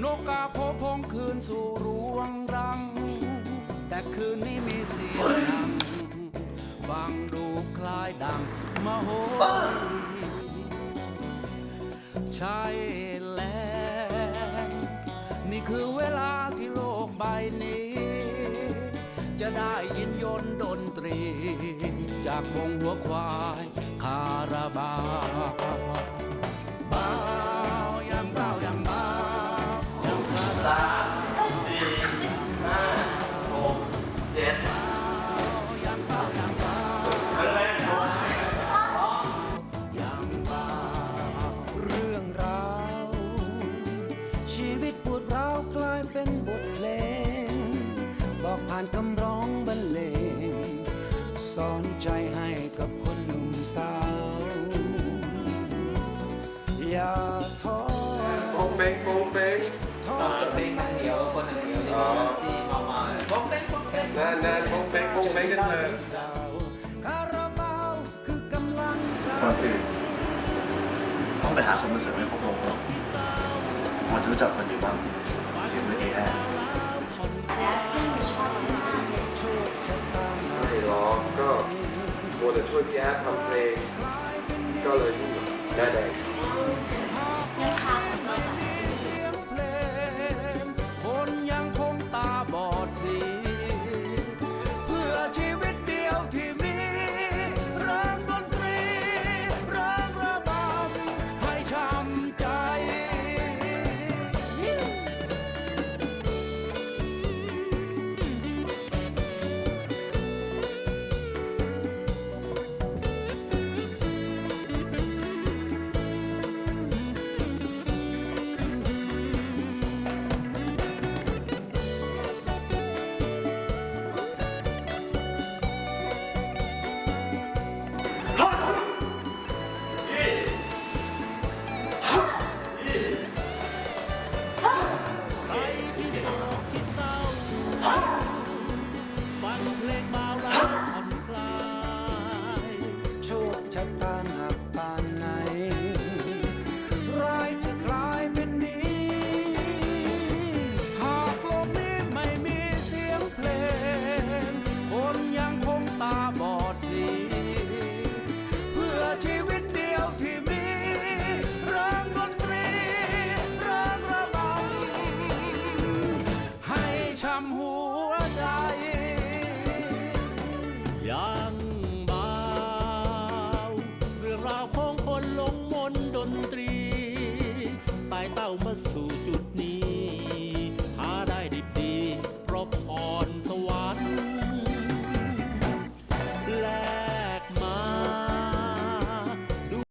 โนกาโพพงคืนสู่รวงรัง แต่คืนนี้มีเสียงดังฟังดูคล้ายดังมโหรีใช่แล้วนี่คือเวลาที่โลกใบนี้ จะได้ยินยนต์ดนตรี จากวงหัวควายคาราบาานคำร้องบรรเลงสอนใจให้กับคนหนุ่มสาว อย่าท้อโป้งเป้งโป้งเป้งท้อเพลงหนึ่งเดียวคนหนึ่งเดียวที่มามามาบ้องเต้นบ้องเต้นนานนานโป้งเป้งโป้งเป้งกันเถอะคาราบาวคือกำลังใจก่อนอื่นต้องไปหาคนมาเสริมให้ครบวงก่อนพอจะรู้จักคนอยู่บ้างถึงเมื่อกี้แอ แต่ช่วยพี่แอดทำเพลงก็เลยได้ได้ ฟังเพลงเบาแล้วผ่อนคลายโชคชะตายเต้ามาสู่จุดนี้